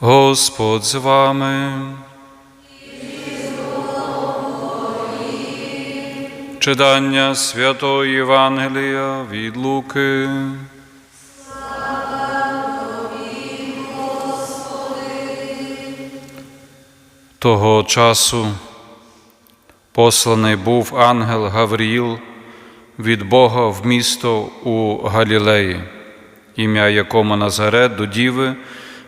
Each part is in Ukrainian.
Господь з вами. Читання Святого Євангелія від Луки. Того часу посланий був ангел Гавріїл від Бога в місто у Галілеї, ім'я якому Назарет до діви,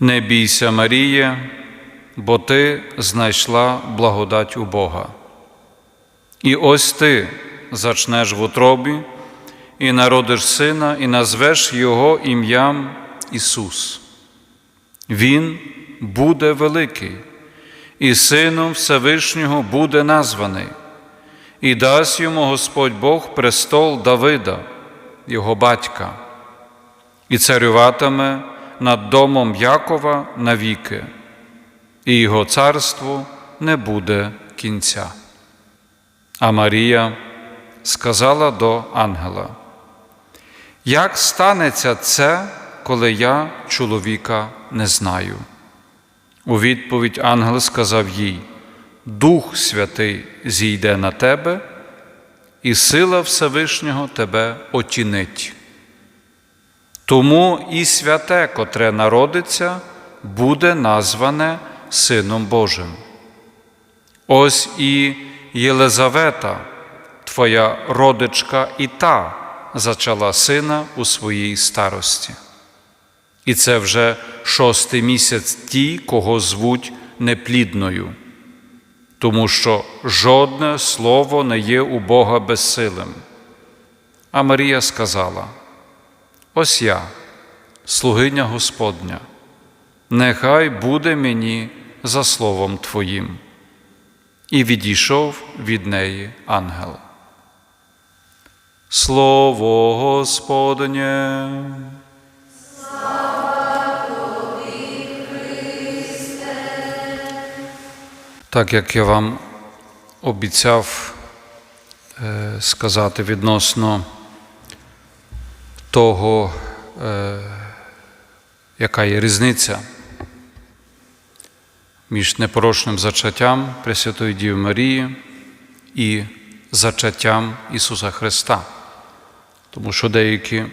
Не бійся, Маріє, бо ти знайшла благодать у Бога. І ось ти зачнеш в утробі, і народиш сина, і назвеш Його ім'ям Ісус. Він буде великий, і Сином Всевишнього буде названий, і дасть йому Господь Бог престол Давида, його батька, і царюватиме над домом Якова навіки, і його царству не буде кінця. А Марія сказала до ангела, як станеться це, коли я чоловіка не знаю? У відповідь ангел сказав їй: Дух Святий зійде на тебе, і сила Всевишнього тебе отінить. Тому і святе, котре народиться, буде назване Сином Божим. Ось і Єлизавета, твоя родичка і та зачала сина у своїй старості. І це вже шостий місяць ті, кого звуть неплідною, тому що жодне слово не є у Бога безсилим. А Марія сказала: Ось я, слугиня Господня, нехай буде мені за словом Твоїм. І відійшов від неї ангел. Слово Господнє. Так як я вам обіцяв е, сказати відносно того, е, яка є різниця між непорочним зачаттям Пресвятої Діви Марії і зачаттям Ісуса Христа. Тому що деякі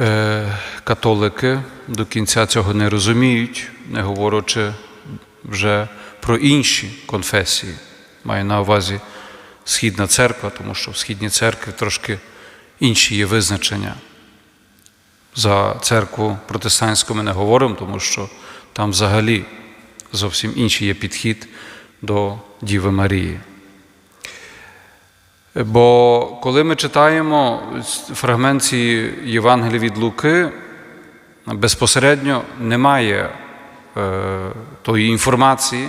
е, католики до кінця цього не розуміють, не говорячи вже про інші конфесії. Маю на увазі Східна церква, тому що в Східній церкві трошки інші є визначення. За церкву протестантську ми не говоримо, тому що там взагалі зовсім інший є підхід до Діви Марії. Бо коли ми читаємо фрагмент цієї Євангелії від Луки, безпосередньо немає е, тої інформації,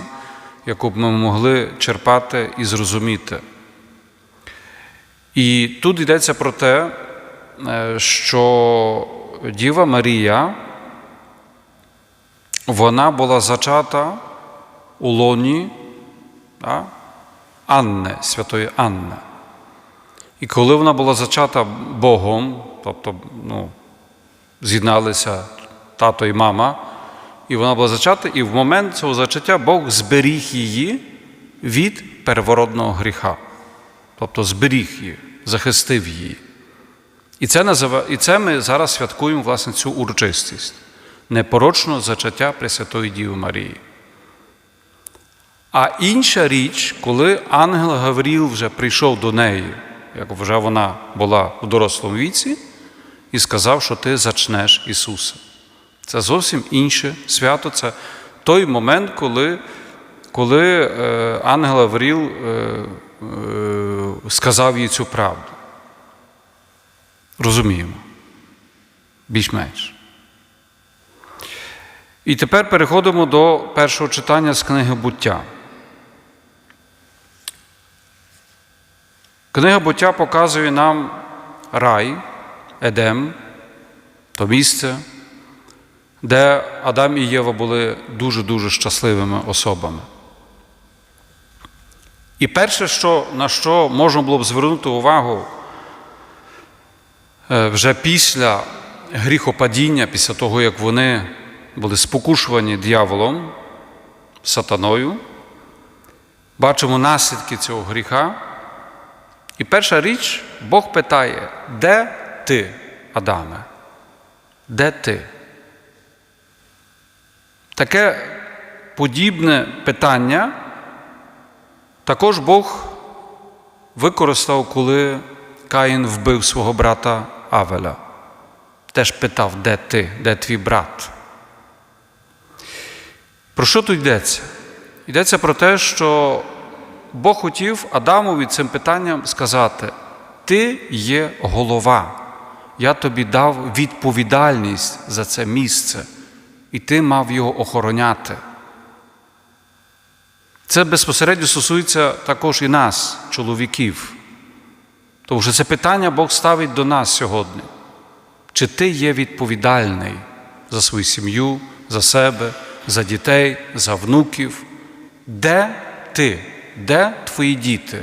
яку б ми могли черпати і зрозуміти. І тут йдеться про те, е, що Діва Марія, вона була зачата у лоні да, Анни, святої Анни. І коли вона була зачата Богом, тобто ну, з'єдналися тато і мама, і вона була зачата, і в момент цього зачаття Бог зберіг її від первородного гріха. Тобто зберіг її, захистив її. І це назива... і це ми зараз святкуємо власне цю урочистість непорочного зачаття Пресвятої Діви Марії. А інша річ, коли ангел Гавріл вже прийшов до неї, як вже вона була у дорослому віці, і сказав, що ти зачнеш Ісуса. Це зовсім інше свято. Це той момент, коли коли е, ангел Гавріл е, сказав їй цю правду. Розуміємо. Більш-менш. І тепер переходимо до першого читання з книги буття. Книга буття показує нам рай, Едем, то місце, де Адам і Єва були дуже-дуже щасливими особами. І перше, що, на що можна було б звернути увагу е, вже після гріхопадіння, після того, як вони були спокушувані дияволом, сатаною, бачимо наслідки цього гріха. І перша річ, Бог питає, де ти, Адаме? Де ти? Таке подібне питання також Бог використав, коли Каїн вбив свого брата Авеля. Теж питав, де ти, де твій брат? Про що тут йдеться? Йдеться про те, що Бог хотів Адамові цим питанням сказати: Ти є голова, я тобі дав відповідальність за це місце, і ти мав його охороняти. Це безпосередньо стосується також і нас, чоловіків. Тому що це питання Бог ставить до нас сьогодні. Чи ти є відповідальний за свою сім'ю, за себе, за дітей, за внуків? Де ти? Де твої діти?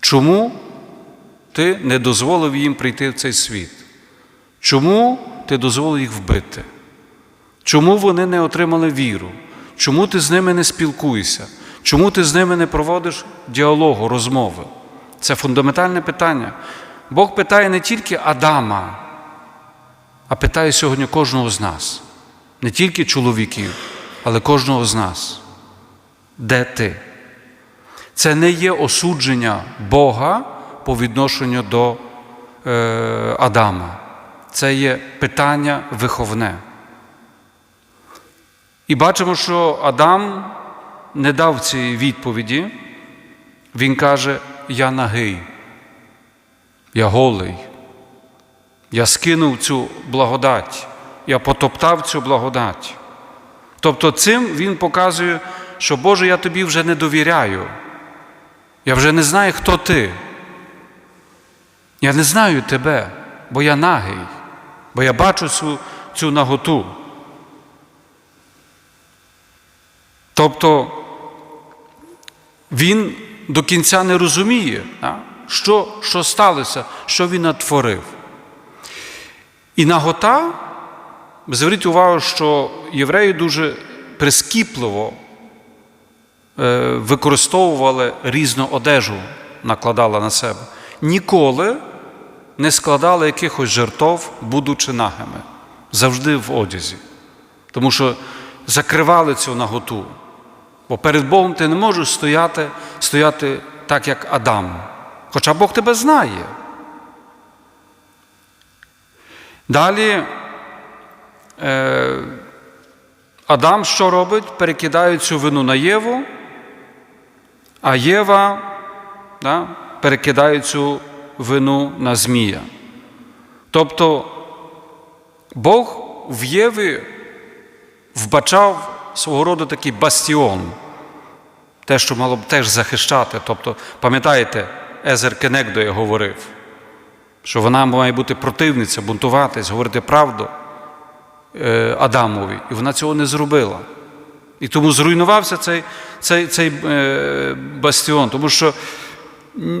Чому ти не дозволив їм прийти в цей світ? Чому ти дозволив їх вбити? Чому вони не отримали віру? Чому ти з ними не спілкуєшся? Чому ти з ними не проводиш діалогу, розмови? Це фундаментальне питання. Бог питає не тільки Адама, а питає сьогодні кожного з нас. Не тільки чоловіків, але кожного з нас. Де ти? Це не є осудження Бога по відношенню до е, Адама. Це є питання виховне. І бачимо, що Адам не дав цієї відповіді. Він каже: Я нагий, я голий, я скинув цю благодать, я потоптав цю благодать. Тобто цим він показує, що Боже, я тобі вже не довіряю. Я вже не знаю, хто ти. Я не знаю тебе, бо я нагий, бо я бачу цю, цю наготу. Тобто він до кінця не розуміє, що, що сталося, що він натворив. І нагота, зверніть увагу, що євреї дуже прискіпливо е, використовували різну одежу, накладали на себе. Ніколи не складали якихось жертв, будучи нагими, завжди в одязі. Тому що закривали цю наготу. Бо перед Богом ти не можеш стояти, стояти так, як Адам. Хоча Бог тебе знає. Далі е, Адам що робить? Перекидає цю вину на Єву, а Єва да, перекидає цю вину на Змія. Тобто Бог в Єві вбачав свого роду такий бастіон, те, що мало б теж захищати. Тобто, пам'ятаєте, Езер Кенекдоє говорив, що вона має бути противниця, бунтуватись, говорити правду е, Адамові, і вона цього не зробила. І тому зруйнувався цей, цей, цей е, бастіон, тому що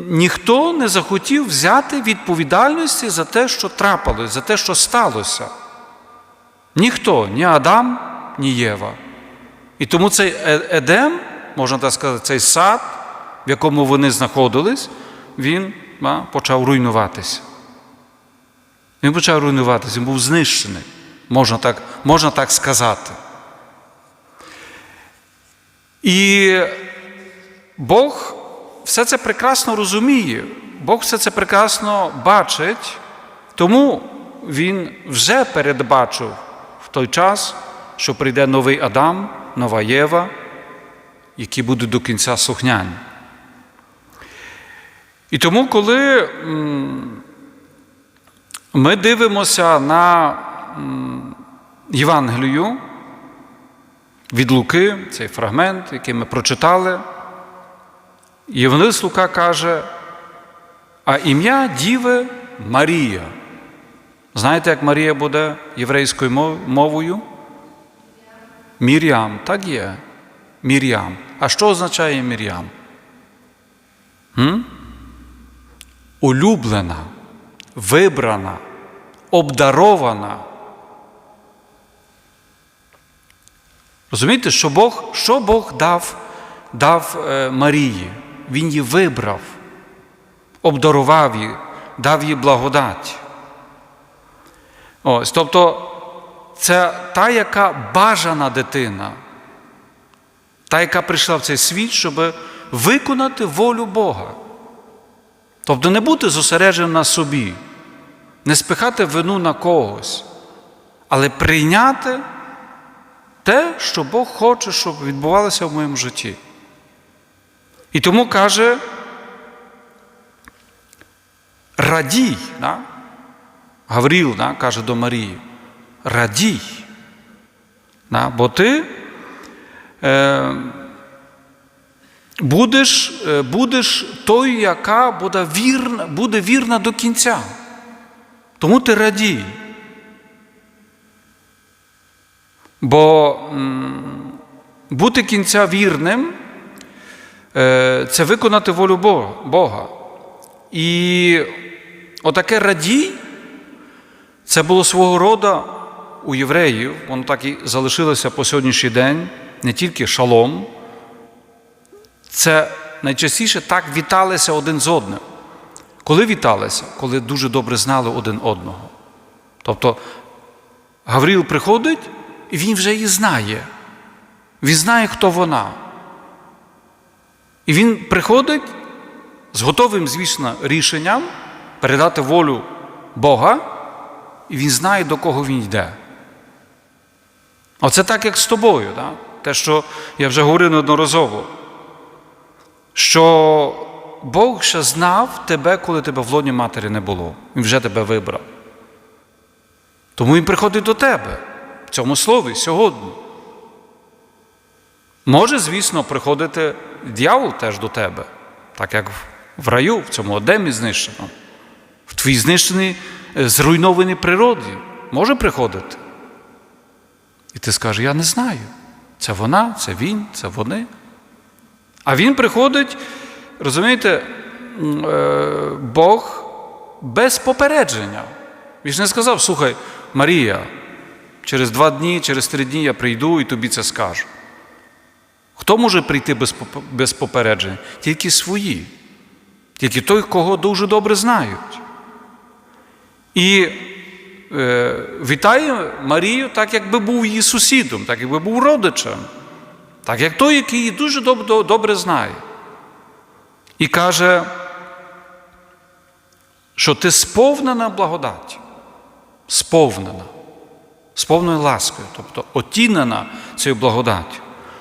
ніхто не захотів взяти відповідальності за те, що трапилось, за те, що сталося. Ніхто, ні Адам, ні Єва. І тому цей Едем, можна так сказати, цей сад, в якому вони знаходились, він а, почав руйнуватися. Він почав руйнуватися, він був знищений, можна так, можна так сказати. І Бог все це прекрасно розуміє, Бог все це прекрасно бачить, тому Він вже передбачив в той час, що прийде новий Адам, нова Єва, які будуть до кінця слухняні. І тому, коли ми дивимося на Євангелію, від Луки, цей фрагмент, який ми прочитали. Євангелист Лука каже, а ім'я Діви Марія. Знаєте, як Марія буде єврейською мовою? Мір'ям, так є. Мір'ям. А що означає Мір'ям? Улюблена, вибрана, обдарована. Розумієте, що Бог, що Бог дав, дав е, Марії? Він її вибрав, обдарував її, дав їй благодать. Ось, тобто, це та, яка бажана дитина, та, яка прийшла в цей світ, щоб виконати волю Бога. Тобто не бути зосередженим на собі, не спихати вину на когось, але прийняти те, що Бог хоче, щоб відбувалося в моєму житті. І тому каже, радій, да? Гавріл да, каже до Марії, радій, да? бо ти е, будеш, е, будеш той, яка буде вірна, буде вірна до кінця. Тому ти радій. Бо бути кінця вірним е, це виконати волю. Бога. І отаке радій це було свого роду у євреїв, воно так і залишилося по сьогоднішній день, не тільки шалом. Це найчастіше так віталися один з одним. Коли віталися? Коли дуже добре знали один одного. Тобто Гавріл приходить, і він вже її знає. Він знає, хто вона. І він приходить з готовим, звісно, рішенням передати волю Бога, і він знає, до кого він йде. Оце так, як з тобою. Да? Те, що я вже говорив неодноразово, що Бог ще знав тебе, коли тебе в лоні матері не було. Він вже тебе вибрав. Тому він приходить до тебе в цьому слові сьогодні. Може, звісно, приходити дьявол теж до тебе, так як в раю, в цьому Одемі знищеному, в твоїй знищеній, е, зруйнованій природі. Може приходити. І ти скажеш, я не знаю. Це вона, це він, це вони. А він приходить, розумієте, е, Бог без попередження. Він ж не сказав, слухай, Марія, через два дні, через три дні я прийду і тобі це скажу. Хто може прийти без, попередження? Тільки свої. Тільки той, кого дуже добре знають. І вітає Марію так, якби був її сусідом, так якби був родичем, так як той, який її дуже добре знає. І каже, що ти сповнена благодаті, сповнена, сповненою ласкою, тобто отінена цією благодаттю.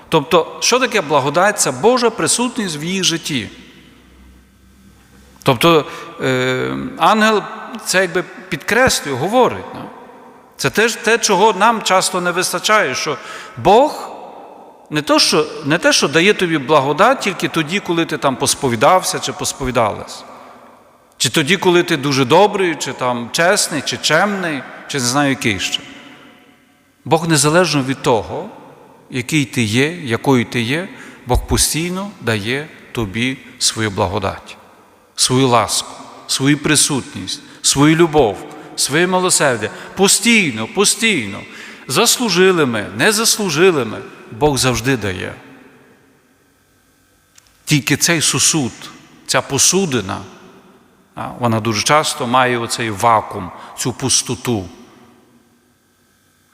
Тобто, що таке благодать? Це Божа присутність в її житті. Тобто е, ангел це якби підкреслює, говорить. ну. Це теж те, чого нам часто не вистачає, що Бог не, то, що, не те, що дає тобі благодать тільки тоді, коли ти там посповідався чи посповідалась. Чи тоді, коли ти дуже добрий, чи там чесний, чи чемний, чи не знаю який ще. Бог незалежно від того, який ти є, якою ти є, Бог постійно дає тобі свою благодать, свою ласку, свою присутність, свою любов, своє милосердя. Постійно, постійно. Заслужили ми, не заслужили ми, Бог завжди дає. Тільки цей сусуд, ця посудина, вона дуже часто має оцей вакуум, цю пустоту.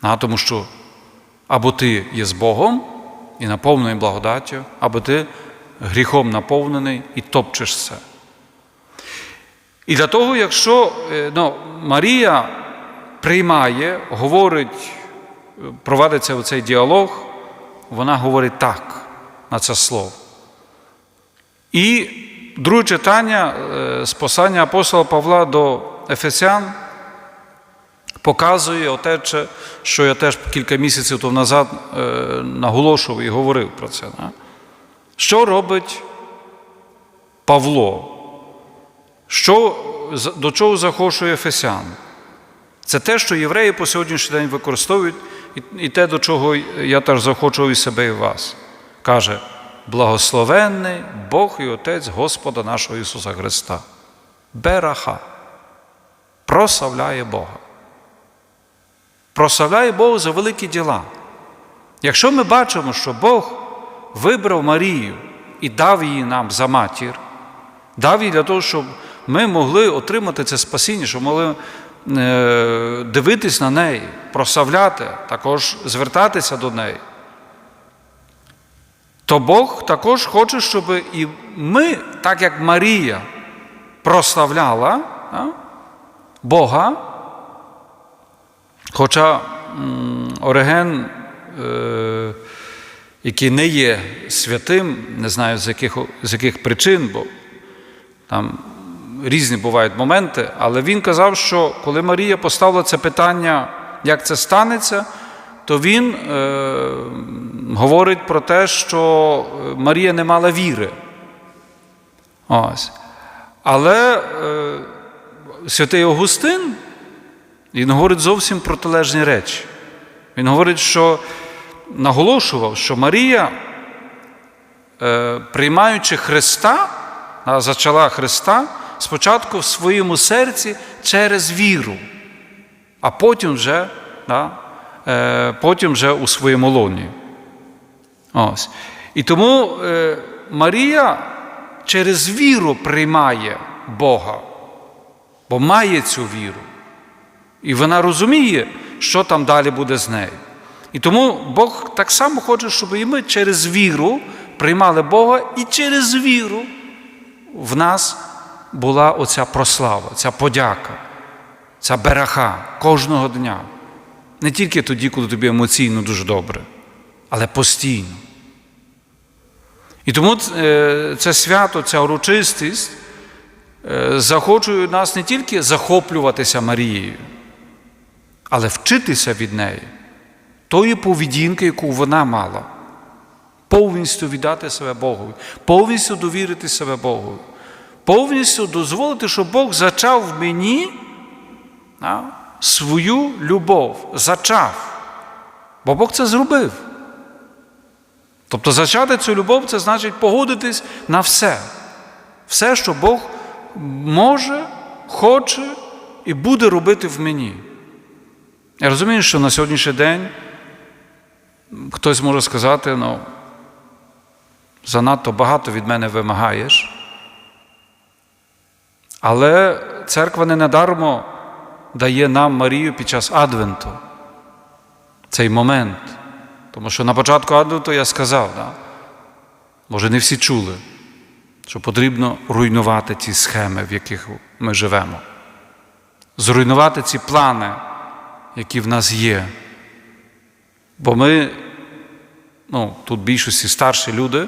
А, Тому що або ти є з Богом і наповнений благодаттю, або ти гріхом наповнений і топчешся. І для того, якщо е, ну, Марія приймає, говорить, проводиться оцей діалог, вона говорить так на це слово. І друге читання е, з послання апостола Павла до Ефесян, показує оте, що я теж кілька місяців тому назад е, наголошував і говорив про це. Що робить Павло? Що, до чого захочує Ефесян? Це те, що євреї по сьогоднішній день використовують, і, те, до чого я теж захочу і себе, і вас. Каже, благословенний Бог і Отець Господа нашого Ісуса Христа. Бераха. Прославляє Бога. Прославляє Бога за великі діла. Якщо ми бачимо, що Бог вибрав Марію і дав її нам за матір, дав її для того, щоб ми могли отримати це спасіння, щоб могли е, дивитись на неї, прославляти, також звертатися до неї, то Бог також хоче, щоб і ми, так як Марія прославляла Бога, хоча Ориген, е, який не є святим, не знаю з яких, з яких причин, бо там різні бувають моменти, але він казав, що коли Марія поставила це питання, як це станеться, то він е, говорить про те, що Марія не мала віри. Ось. Але е, святий Августин, він говорить зовсім протилежні речі. Він говорить, що наголошував, що Марія, е, приймаючи Христа, зачала Христа, спочатку в своєму серці через віру, а потім вже, да, е, потім вже у своєму лоні. Ось. І тому е, Марія через віру приймає Бога, бо має цю віру. І вона розуміє, що там далі буде з нею. І тому Бог так само хоче, щоб і ми через віру приймали Бога, і через віру в нас була оця прослава, ця подяка, ця бераха кожного дня. Не тільки тоді, коли тобі емоційно дуже добре, але постійно. І тому е, це свято, ця урочистість е, захочує нас не тільки захоплюватися Марією, але вчитися від неї, тої поведінки, яку вона мала, повністю віддати себе Богові, повністю довірити себе Богові, повністю дозволити, щоб Бог зачав в мені свою любов, зачав. Бо Бог це зробив. Тобто зачати цю любов це значить погодитись на все. Все, що Бог може, хоче і буде робити в мені. Я розумію, що на сьогоднішній день хтось може сказати, ну, занадто багато від мене вимагаєш. Але церква не надармо дає нам Марію під час Адвенту цей момент. Тому що на початку Адвенту я сказав, да? може не всі чули, що потрібно руйнувати ті схеми, в яких ми живемо, зруйнувати ці плани, які в нас є. Бо ми, ну, тут більшості старші люди,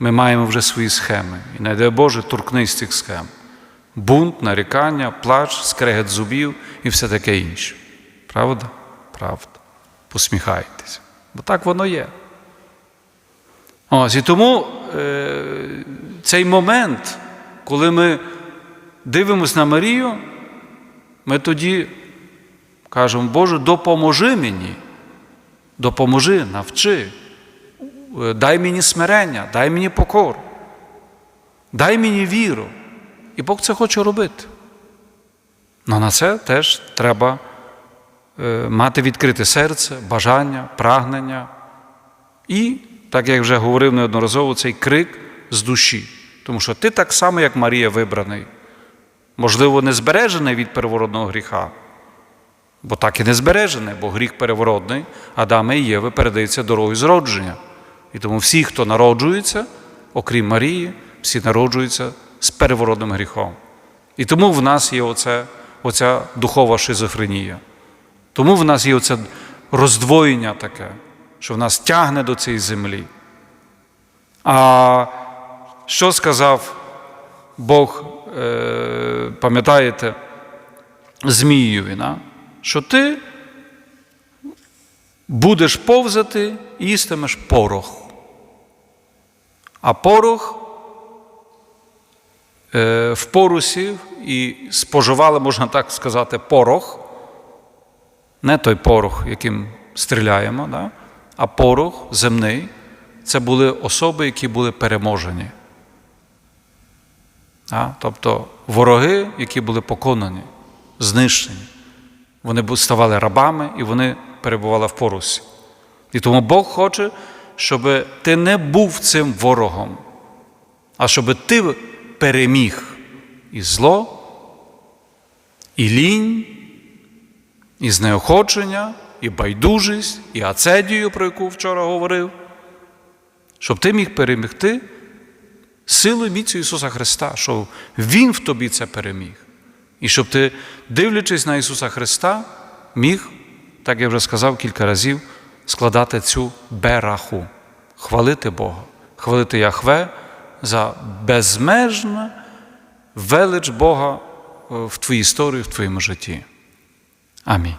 ми маємо вже свої схеми. І не дай Боже, торкнись цих схем. Бунт, нарікання, плач, скрегет зубів і все таке інше. Правда? Правда. Посміхайтеся. Бо так воно є. Ось, і тому е, цей момент, коли ми дивимося на Марію, ми тоді кажемо, Боже, допоможи мені, допоможи, навчи, е, дай мені смирення, дай мені покору, дай мені віру. І Бог це хоче робити. Но на це теж треба е, мати відкрите серце, бажання, прагнення. І, так як вже говорив неодноразово, цей крик з душі. Тому що ти так само, як Марія вибраний, можливо, не збережений від переворотного гріха, бо так і не збережений, бо гріх переворотний, Адама і Єви передається дорогою зродження. І тому всі, хто народжується, окрім Марії, всі народжуються з переворотним гріхом. І тому в нас є оце, оця духова шизофренія. Тому в нас є оце роздвоєння таке, що в нас тягне до цієї землі. А що сказав Бог, е, пам'ятаєте, Змієві? Що ти будеш повзати і їстимеш порох. А порох в порусі і споживали, можна так сказати, порох, не той порох, яким стріляємо, да? а порох земний це були особи, які були переможені. А? Тобто вороги, які були поконані, знищені. Вони ставали рабами і вони перебували в порусі. І тому Бог хоче, щоб ти не був цим ворогом, а щоб ти переміг і зло, і лінь, і знеохочення, і байдужість, і ацедію, про яку вчора говорив, щоб ти міг перемігти силою міцю Ісуса Христа, що Він в тобі це переміг. І щоб ти, дивлячись на Ісуса Христа, міг, так я вже сказав кілька разів, складати цю бераху, хвалити Бога, хвалити Яхве за безмежну велич Бога е, в твоїй історії, в твоєму житті. Амінь.